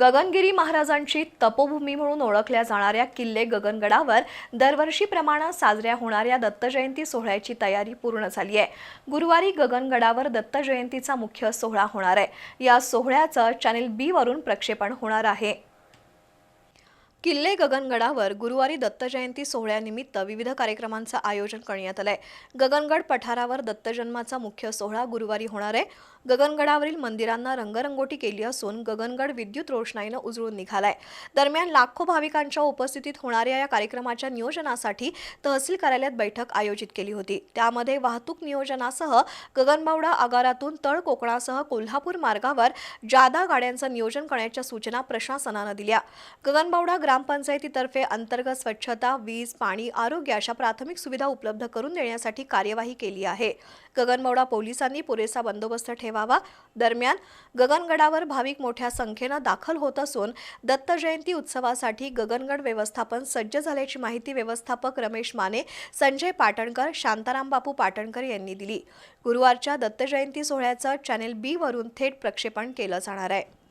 गगनगिरी महाराजांची तपोभूमी म्हणून ओळखल्या जाणाऱ्या किल्ले गगनगडावर दरवर्षीप्रमाणे साजऱ्या होणाऱ्या दत्तजयंती सोहळ्याची तयारी पूर्ण झाली आहे. गुरुवारी गगनगडावर दत्तजयंतीचा मुख्य सोहळा होणार आहे. या सोहळ्याचं चॅनेल बी वरून प्रक्षेपण होणार आहे. किल्ले गगनगडावर गुरुवारी दत्त जयंती सोहळ्यानिमित्त विविध कार्यक्रमांचं आयोजन करण्यात आलंय. गगनगड पठारावर दत्तजन्माचा मुख्य सोहळा गुरुवारी होणार आहे. गगनगडावरील मंदिरांना रंगरंगोटी केली असून गगनगड विद्युत रोषणाईनं उजळून निघालाय. दरम्यान लाखो भाविकांच्या उपस्थितीत होणाऱ्या या कार्यक्रमाच्या नियोजनासाठी तहसील कार्यालयात बैठक आयोजित केली होती. त्यामध्ये वाहतूक नियोजनासह गगनबावडा आगारातून तळ कोकणासह कोल्हापूर मार्गावर जादा गाड्यांचं नियोजन करण्याच्या सूचना प्रशासनानं दिल्या. गगनबावडा ग्रामपंचायतीतर्फे अंतर्गत स्वच्छता वीज पाणी आरोग्य अशा प्राथमिक सुविधा उपलब्ध करून देण्यासाठी कार्यवाही केली आहे. गगनबावडा पोलिसांनी पुरेसा बंदोबस्त ठेवावा. दरम्यान गगनगडावर भाविक मोठ्या संख्येनं दाखल होत असून दत्त जयंती उत्सवासाठी गगनगड व्यवस्थापन सज्ज झाल्याची माहिती व्यवस्थापक रमेश माने संजय पाटणकर शांताराम बापू पाटणकर यांनी दिली. गुरुवारच्या दत्त जयंती सोहळ्याचं चॅनेल बी वरून थेट प्रक्षेपण केलं जाणार आहे.